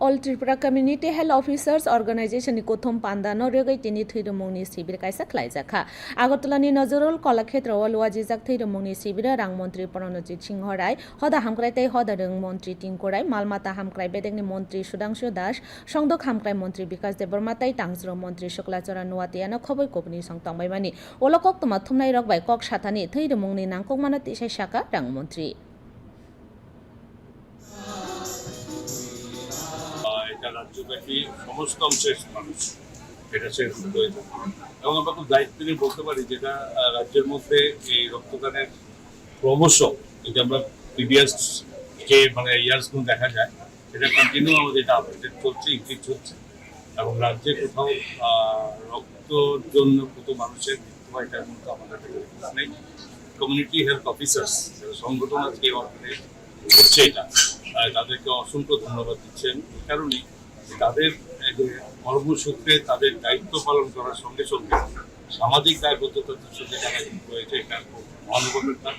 All Tripura Community Health Officers Organization ni kothom panda no regai tini thirumung ni sibir kaisa khlaijaka Agartala ni Nazarul Kalakshetra o luaji jak thirumung ni sibir rang mantri Pranajit Singh Rai hoda hamkrai tei hoda rung mantri Tingkorai Malmata hamkrai bedek ni mantri Sudangshu Das Songdok hamkrai mantri Bikas Debarma tei Tangsro mantri Shuklachara Nuatiana khoboi kopni song tangbaimani Olokok এটা রাজ্যব্যাপী সমস্ত অংশের মানুষ এটা সে রয়েছে এবং আমরা খুব দায়িত্ব নিয়ে বলতে পারি যেটা রাজ্যের মধ্যে এই রক্তদানের ক্রমশ এটা আমরা প্রিভিয়াস যে মানে ইয়ার্স ইয়ার্সগুলো দেখা যায়, সেটা কন্টিনিউ আমাদের এটা আপডেট চলছে ইনক্রিজ হচ্ছে। এবং রাজ্যে কোথাও রক্তর জন্য কত মানুষের মৃত্যু হয় এটার মধ্যে আমাদের নেই। কমিউনিটি হেলথ অফিসার্স সংগঠন আজকে অর্গানাইজ করছে এটা তাদেরকে অসংখ্য ধন্যবাদ দিচ্ছেন। এই কারণেই তাদের কর্মসূত্রে তাদের দায়িত্ব পালন করার সঙ্গে সঙ্গে সামাজিক দায়বদ্ধতার সঙ্গে যারা রয়েছে, এটা কাজ